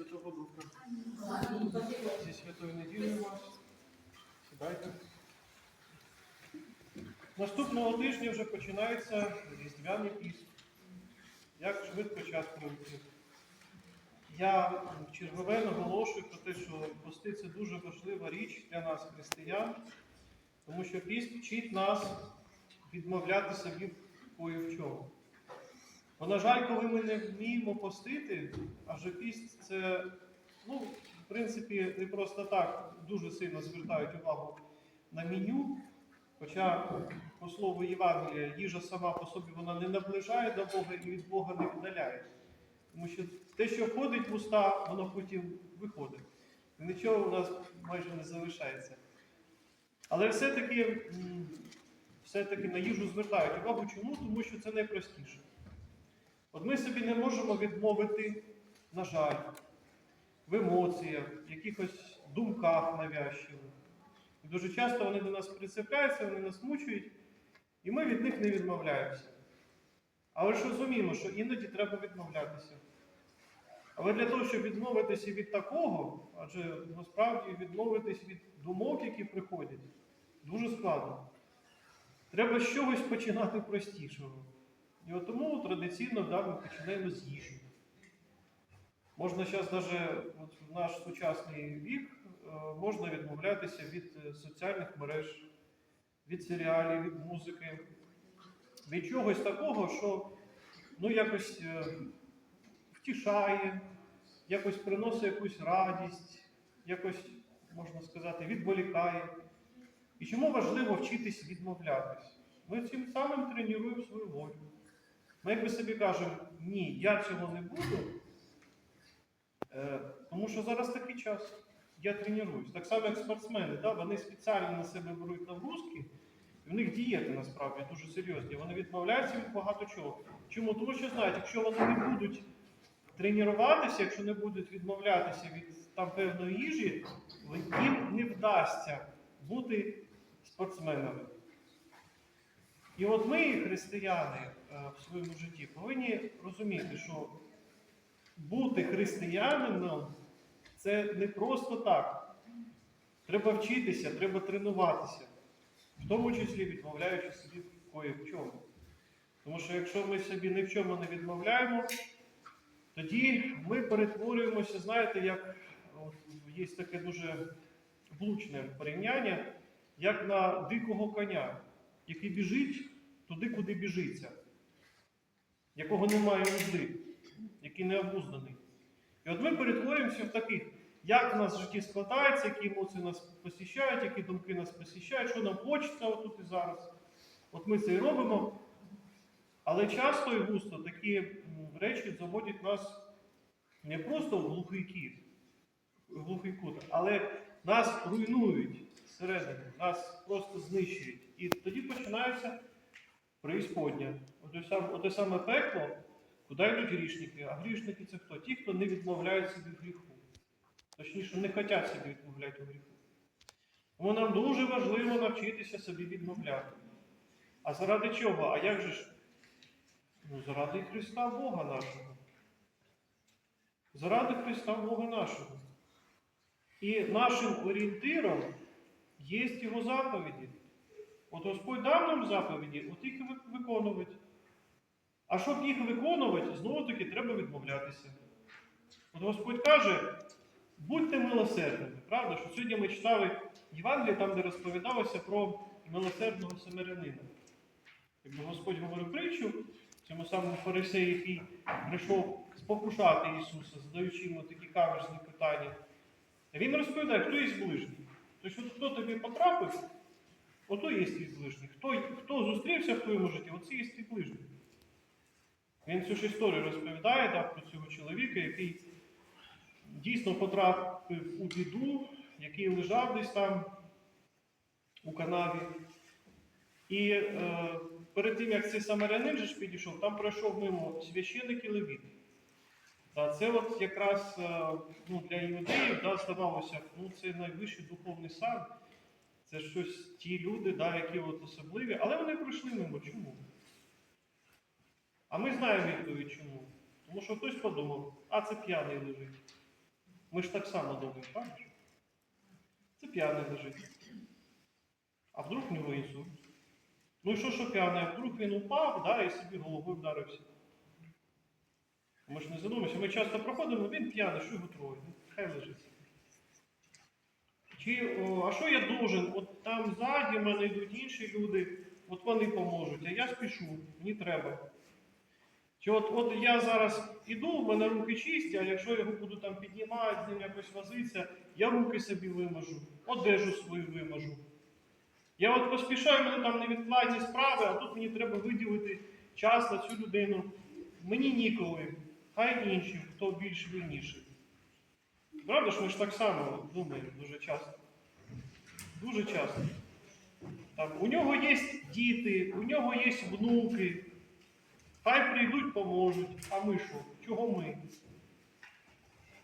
Святого Духа. Зі святою неділею вас. Сідайте. Наступного тижня вже починається Різдвяний піст. Як швидко час пролетів. Я чергове наголошую про те, що пости це дуже важлива річ для нас, християн, тому що піст вчить нас відмовлятися від кої в чому. Бо, на жаль, коли ми не вміємо постити, адже піст це, ну, в принципі, не просто так дуже сильно звертають увагу на меню. Хоча, по слову Євангелія, їжа сама по собі вона не наближає до Бога і від Бога не віддаляє. Тому що те, що входить в уста, воно потім виходить. Нічого у нас майже не залишається. Але все-таки, все-таки на їжу звертають увагу. Чому? Тому що це найпростіше. От ми собі не можемо відмовити, на жаль, в емоціях, в якихось думках навязчивих. І дуже часто вони до нас прицепляються, вони нас мучують, і ми від них не відмовляємося. Але ж розуміємо, що іноді треба відмовлятися. Але для того, щоб відмовитися від такого, адже насправді відмовитись від думок, які приходять, дуже складно. Треба з чогось починати простішого. І от тому традиційно да, ми починаємо з їжі. Можна зараз навіть в наш сучасний вік е, можна відмовлятися від е, соціальних мереж, від серіалів, від музики, від чогось такого, що ну, якось е, втішає, якось приносить якусь радість, якось, можна сказати, відволікає. І чому важливо вчитись відмовлятись? Ми цим самим тренуємо свою волю. Ми якби собі кажемо, ні, я цього не буду, е, тому що зараз такий час. Я тренуюсь. Так само, як спортсмени, да? вони спеціально на себе беруть нагрузки, і в них дієти насправді дуже серйозні. Вони відмовляються від багато чого. Чому? Тому що знають, якщо вони не будуть тренуватися, якщо не будуть відмовлятися від там певної їжі, їм не вдасться бути спортсменами. І от ми, християни, е, в своєму житті повинні розуміти, що бути християнином це не просто так. Треба вчитися, треба тренуватися, в тому числі відмовляючи собі кое в чому. Тому що якщо ми собі ні в чому не відмовляємо, тоді ми перетворюємося, знаєте, як є таке дуже влучне порівняння, як на дикого коня, який біжить туди, куди біжиться, якого немає узди, який не обузданий. І от ми перетворюємося в таких, як в нас в житті складається, які емоції нас посіщають, які думки нас посіщають, що нам хочеться отут і зараз. От ми це і робимо. Але часто і густо такі речі заводять нас не просто в глухий кіт, в глухий кут, але нас руйнують всередині, нас просто знищують. І тоді починається преісподня. Оте саме, пекло, куди йдуть грішники. А грішники це хто? Ті, хто не відмовляють собі в гріху. Точніше, не хочуть собі відмовляти у гріху. Тому нам дуже важливо навчитися собі відмовляти. А заради чого? А як же ж? Ну, заради Христа Бога нашого. Заради Христа Бога нашого. І нашим орієнтиром є Його заповіді. От Господь дав нам заповіді, от їх і виконувати. А щоб їх виконувати, знову таки треба відмовлятися. От Господь каже, будьте милосердними. Правда, що сьогодні ми читали Євангеліє, там, де розповідалося про милосердного самарянина. Якби Господь говорив притчу цьому самому фарисею, який прийшов спокушати Ісуса, задаючи йому такі каверзні питання. Він розповідає, хто є ближній. Тобто, хто тобі потрапив, ото є твій ближній. Хто, хто зустрівся в твоєму житті, оце є твій ближній. Він цю ж історію розповідає так, про цього чоловіка, який дійсно потрапив у біду, який лежав десь там у канаві. І е, перед тим, як цей самарянин же ж підійшов, там пройшов мимо священик і левіт. Та це от якраз е, ну, для іудеїв да, здавалося, ну, це найвищий духовний сан. Це щось ті люди, да, які от особливі, але вони пройшли мимо. Чому? А ми знаємо відповідь чому. Тому що хтось подумав, а це п'яний лежить. Ми ж так само думаємо, правда? Це п'яний лежить. А вдруг в нього інсульт? Ну і що, що п'яний? А вдруг він упав, да, і собі головою вдарився. Ми ж не задумаємося, ми часто проходимо, він п'яний, що його троє? Хай лежить. Чи, о, а що я должен? От там ззаді в мене йдуть інші люди, от вони поможуть, а я спішу, мені треба. Чи от, от я зараз іду, в мене руки чисті, а якщо я його буду там піднімати, з ним якось возитися, я руки собі виможу, одежу свою виможу. Я от поспішаю, мене там невідкладні справи, а тут мені треба виділити час на цю людину. Мені ніколи, хай інші, хто більш вільніший. Правда ж, ми ж так само думаємо дуже часто. Дуже часто. Там, у нього є діти, у нього є внуки. Хай прийдуть, поможуть. А ми що? Чого ми?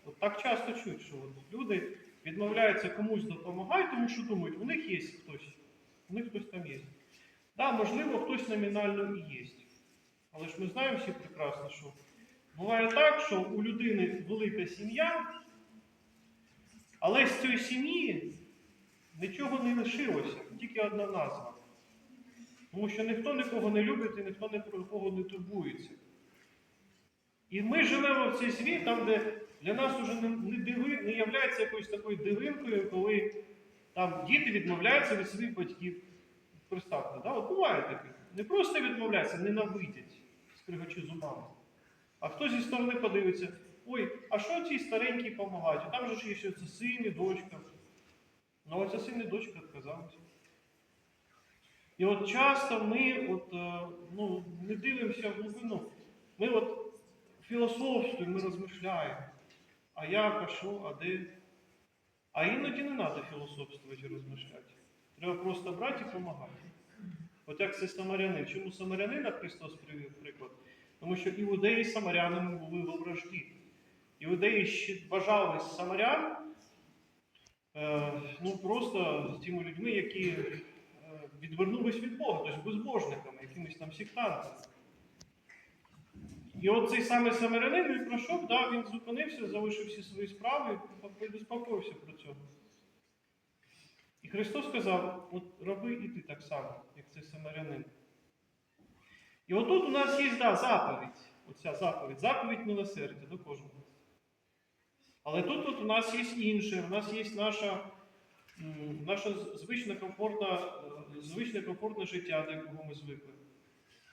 От так часто чують, що люди відмовляються комусь допомагати, тому що думають, у них є хтось. У них хтось там є. Да, можливо, хтось номінально і є. Але ж ми знаємо всі прекрасно, що буває так, що у людини велика сім'я, але з цієї сім'ї нічого не лишилося, тільки одна назва. Тому що ніхто нікого не любить і ніхто ні про кого не турбується. І ми живемо в цій світ, там, де для нас вже не, не, диви, не являється якоюсь такою дивинкою, коли там діти відмовляються від своїх батьків. Представте, да? От буває таке. Не просто відмовляються, ненавидять, скригочі зубами. А хто зі сторони подивиться, ой, а що цій старенькій допомагають? Там же є це син і дочка. Ну оця син і дочка відказалися. І от часто ми от, е, ну, не дивимося в глибину. Ми от філософствуємо, ми розмишляємо. А як, а що, а де? А іноді не треба філософствувати і розмишляти. Треба просто брати і допомагати. От як це самарянин. Чому самарянина Христос привів приклад? Тому що іудеї самарянами були во вражді. Іудеї ще бажали самарян е, ну, просто тими людьми, які е, відвернулись від Бога, тобто безбожниками, якимись там сектантами. І от цей самий самарянин він пройшов, да, він зупинився, залишив всі свої справи і безпокоївся про це. І Христос сказав, от роби і ти так само, як цей самарянин. І отут у нас є да, заповідь. Оця заповідь, заповідь милосердя до кожного. Але тут от у нас є інше, у нас є наша, наша звичне комфортне, е, звичне комфортне життя, до якого ми звикли.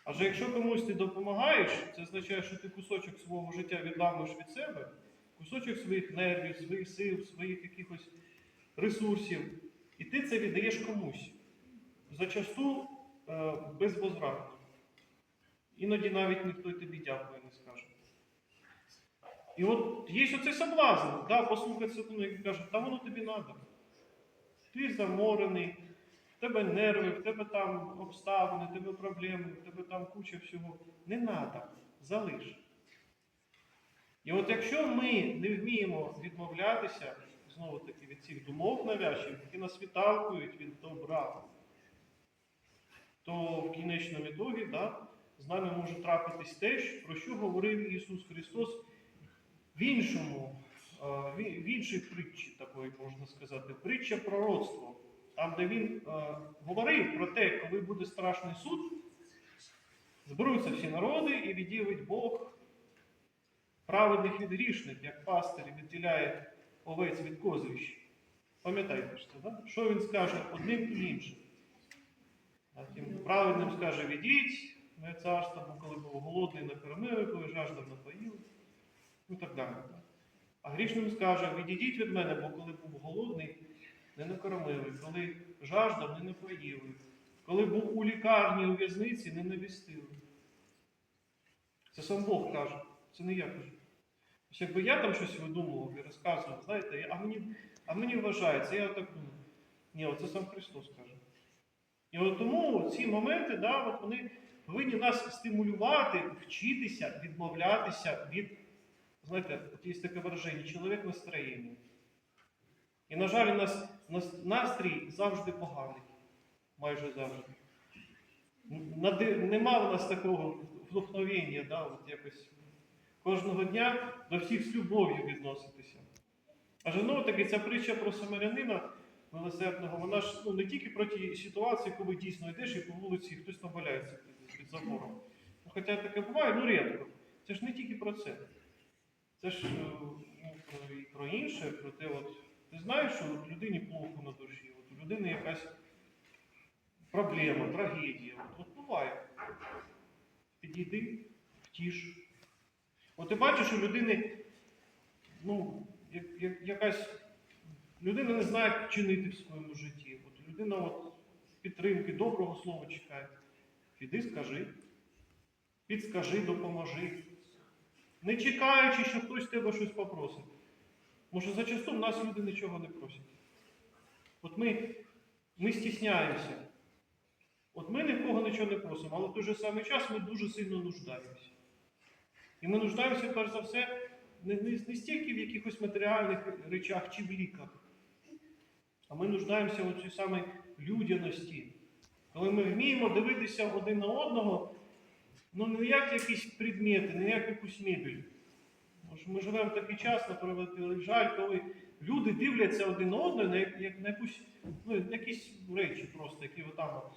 Адже якщо комусь ти допомагаєш, це означає, що ти кусочок свого життя відламуєш від себе, кусочок своїх нервів, своїх сил, своїх якихось ресурсів, і ти це віддаєш комусь. Зачасту е, безвозвратно. Іноді навіть ніхто тобі дякує не скаже. І от є оцей соблазн, да, послухати сатану, який каже, та воно тобі треба. Ти заморений, в тебе нерви, в тебе там обставини, в тебе проблеми, в тебе там куча всього. Не треба, залиш. І от якщо ми не вміємо відмовлятися, знову таки, від цих думок навязчивих, які нас відталкують від добра, то в кінечному ітогі да, з нами може трапитись те, про що говорив Ісус Христос в іншому, е, в іншій притчі, такої можна сказати, притча пророцтво, там, де він е, говорив про те, коли буде страшний суд, зберуться всі народи і відділить Бог праведних від грішних, як пастир відділяє овець від козрищ. Пам'ятаєте ж це, да? що він скаже одним і іншим? Тим праведним скаже, відіть, моє царство, бо коли був голодний, накормили, коли жаждав, напоїли. Ну так далі. А грішним скаже, відійдіть від мене, бо коли був голодний, не накормили, коли жаждав, не напоїли, коли був у лікарні, у в'язниці, не навістили. Це сам Бог каже, це не я кажу. Ось якби я там щось видумував і розказував, знаєте, а мені, а мені вважається, я так думаю. Ні, оце сам Христос каже. І от тому ці моменти, да, от вони повинні нас стимулювати, вчитися, відмовлятися від, знаєте, от є таке вираження, чоловік настроєння. І, на жаль, у нас, настрій завжди поганий. Майже завжди. Нади- Нема в нас такого вдохновення, да, от якось кожного дня до всіх з любов'ю відноситися. Аж знову таки ця притча про самарянина милосердного, вона ж ну, не тільки про ті ситуації, коли дійсно йдеш і по вулиці хтось там валяється під, під забором. Ну, хоча таке буває, ну рідко. Це ж не тільки про це. Це ж ну, про, і про інше, про те, от, ти знаєш, що от людині плохо на душі, от у людини якась проблема, трагедія. От, от буває. Підійди, втіш. От ти бачиш, у людини ну, як, як, якась людина не знає, як чинити в своєму житті. От людина от, підтримки, доброго слова чекає. Піди, скажи, підскажи, допоможи. Не чекаючи, що хтось тебе щось попросить. Може, зачасту в нас люди нічого не просять. От ми, ми стісняємося. От ми ні в кого нічого не просимо, але в той же самий час ми дуже сильно нуждаємося. І ми нуждаємося, перш за все, не, не, не стільки в якихось матеріальних речах чи в ліках, а ми нуждаємося в цій самій людяності. Коли ми вміємо дивитися один на одного, ну не як якісь предмети, не як якусь мебель. Ми живемо в такий час, на жаль, коли люди дивляться один одного на, як, на якусь, ну, якісь речі просто, які отам от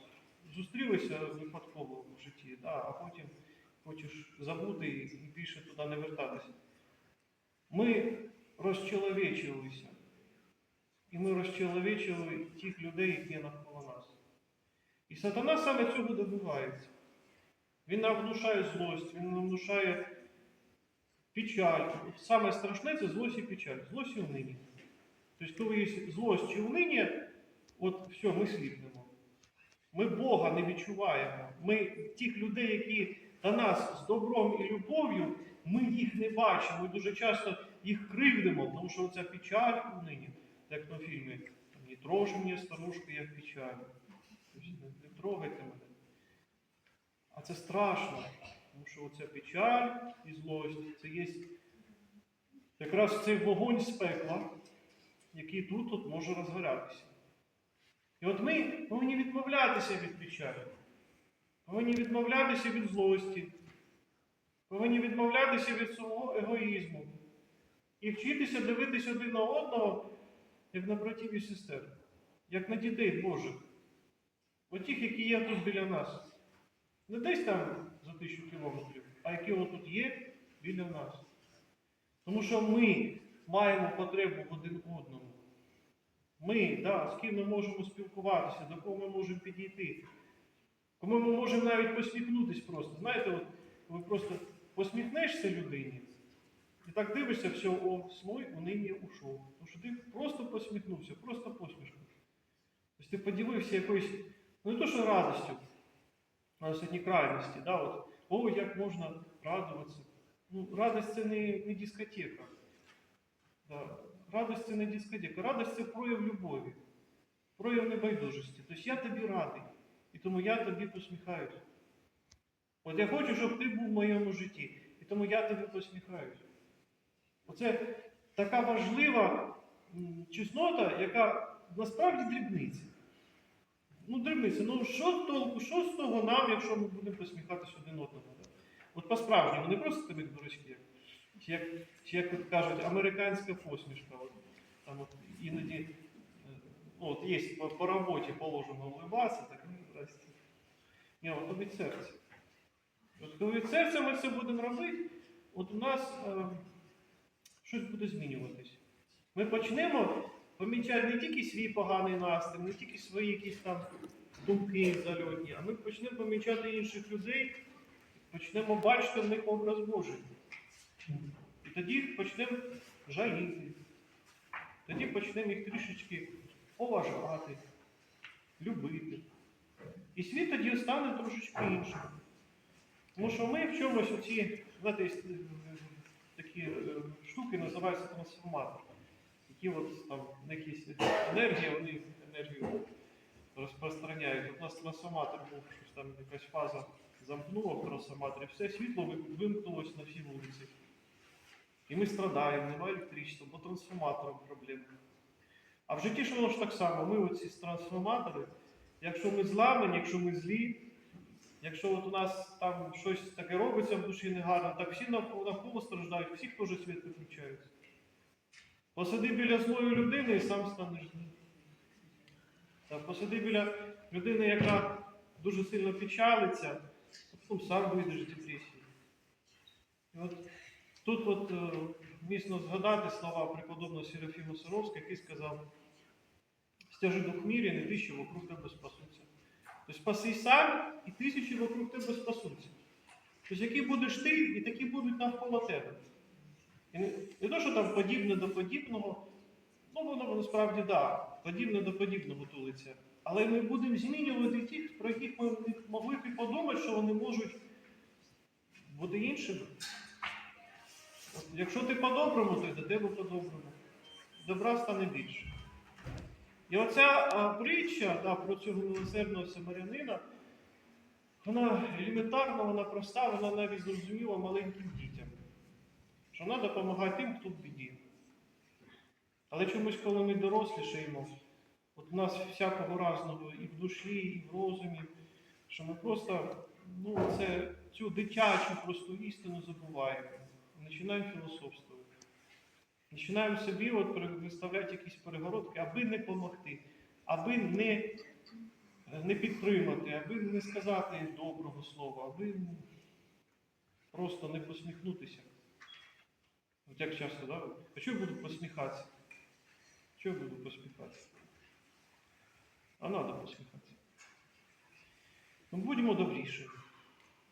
зустрілися випадково в житті, да, а потім хочеш забути і більше туди не вертатися. Ми розчеловечилися. І ми розчеловечили тих людей, які навколо нас. І сатана саме цього добивається. Він нам внушає злость, він нам внушає печаль. Саме страшне це злость і печаль. Злость і униння. Тобто, коли є злость чи униння, от все, ми сліпнемо. Ми Бога не відчуваємо. Ми тих людей, які до нас з добром і любов'ю, ми їх не бачимо. Ми дуже часто їх кривдимо, тому що оця печаль у нині, як на фільмі, не трожь мені, старушка, як печаль. Тобто не трогайте мене. А це страшно, тому що оця печаль і злость це є якраз цей вогонь з пекла, який тут от може розгорятися. І от ми повинні відмовлятися від печалі, повинні відмовлятися від злості, повинні відмовлятися від свого егоїзму і вчитися дивитися один на одного, як на братів і сестер, як на дітей Божих, отих, які є тут біля нас. Не десь там за тисячу кілометрів, а які отут є біля нас. Тому що ми маємо потребу в один одному. Ми, да, з ким ми можемо спілкуватися, до кого ми можемо підійти. Кому ми можемо навіть посміхнутись просто. Знаєте, от ви просто посміхнешся людині, і так дивишся, все, о, слой унині ушов. Тому що ти просто посміхнувся, просто посмішка. Тобто ти поділився якоюсь, ну не то, що радістю, а сьогодні крайності. Да, от, о, як можна радуватися. Ну, радість це не, не дискотека. Да. Радість це не дискотека. Радість це прояв любові, прояв небайдужості. Тобто я тобі радий, і тому я тобі посміхаюся. От я хочу, щоб ти був в моєму житті, і тому я тобі посміхаюся. Оце така важлива чеснота, яка насправді дрібниця. Ну, дрібниця, ну що толку, що з того нам, якщо ми будемо посміхатися один одному? да? От по-справжньому, не просто тобі дурачки, чи як, чи як от кажуть, американська посмішка. От, там от іноді е, от є по, по роботі положено вливатися, так ну, здрасте. Ні, от від серця. От коли від серця ми це будемо робити, от у нас е, щось буде змінюватись. Ми почнемо помічати не тільки свій поганий настрій, не тільки свої якісь там думки зальотні, а ми почнемо помічати інших людей, почнемо бачити в них образ Божий. І тоді почнемо жаліти. Тоді почнемо їх трішечки поважати, любити. І світ тоді стане трошечки іншим. Тому що ми в чомусь оці, знаєте, е, такі е, штуки називаються трансформатори, які от там на якісь енергії, вони енергію розпространяють. От у нас трансформатор був, щось там якась фаза замкнула в трансформаторі, все світло ви- вимкнулося на всі вулиці. І ми страдаємо, немає електричества, бо трансформатором проблеми. А в житті ж воно ж так само, ми оці трансформатори, якщо ми зламані, якщо ми злі, якщо от у нас там щось таке робиться в душі негарно, так всі навколо, страждають, всіх теж світ виключається. Посиди біля злої людини і сам станеш злим. Та посиди біля людини, яка дуже сильно печалиться, а потім сам вийдеш з депресії. І от тут от е, міцно згадати слова преподобного Серафіма Саровського, який сказав, стяжи дух мірі, не тисячі вокруг тебе спасуться. Тобто спаси сам, і тисячі вокруг тебе спасуться. Тобто, який будеш ти, і такі будуть навколо тебе. І не, то, що там подібне до подібного, ну воно насправді да, подібне до подібного тулиться. Але ми будемо змінювати тих, про яких ми могли б і подумати, що вони можуть бути іншими. Якщо ти по-доброму, то й до тебе по-доброму. Добра стане більше. І оця притча да, про цього милосердного самарянина, вона елементарна, вона проста, вона навіть зрозуміла маленьким дітям. Що вона допомагає тим, хто в біді. Але чомусь, коли ми дорослішаємо, от у нас всякого разного і в душі, і в розумі, що ми просто ну, це, цю дитячу просту істину забуваємо. Починаємо філософствувати. Починаємо собі от виставляти якісь перегородки, аби не допомогти, аби не, не підтримати, аби не сказати доброго слова, аби просто не посміхнутися. От як часто, да? А чого я буду посміхатися? Чого я буду посміхатися? А треба посміхатися. Ну, будемо добріші.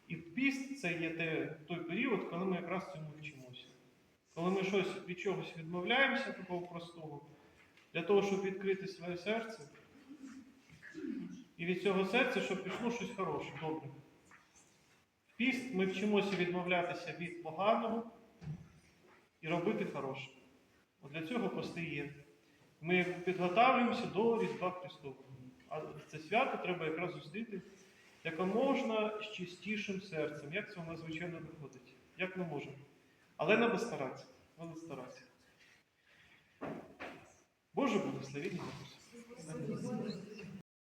І піст це є те, той період, коли ми якраз цьому вчимося. Коли ми щось від чогось відмовляємося, такого простого, для того, щоб відкрити своє серце. І від цього серця, щоб пішло щось хороше, добре. В піст ми вчимося відмовлятися від поганого і робити хороше. От для цього пости є. Ми підготовлюємося до Різдва Христового. А це свято треба якраз зустріти якоможна з чистішим серцем. Як це у нас звичайно виходить? Як ми можемо? Але треба старатися. Треба старатися. Боже благословіння. Ісус.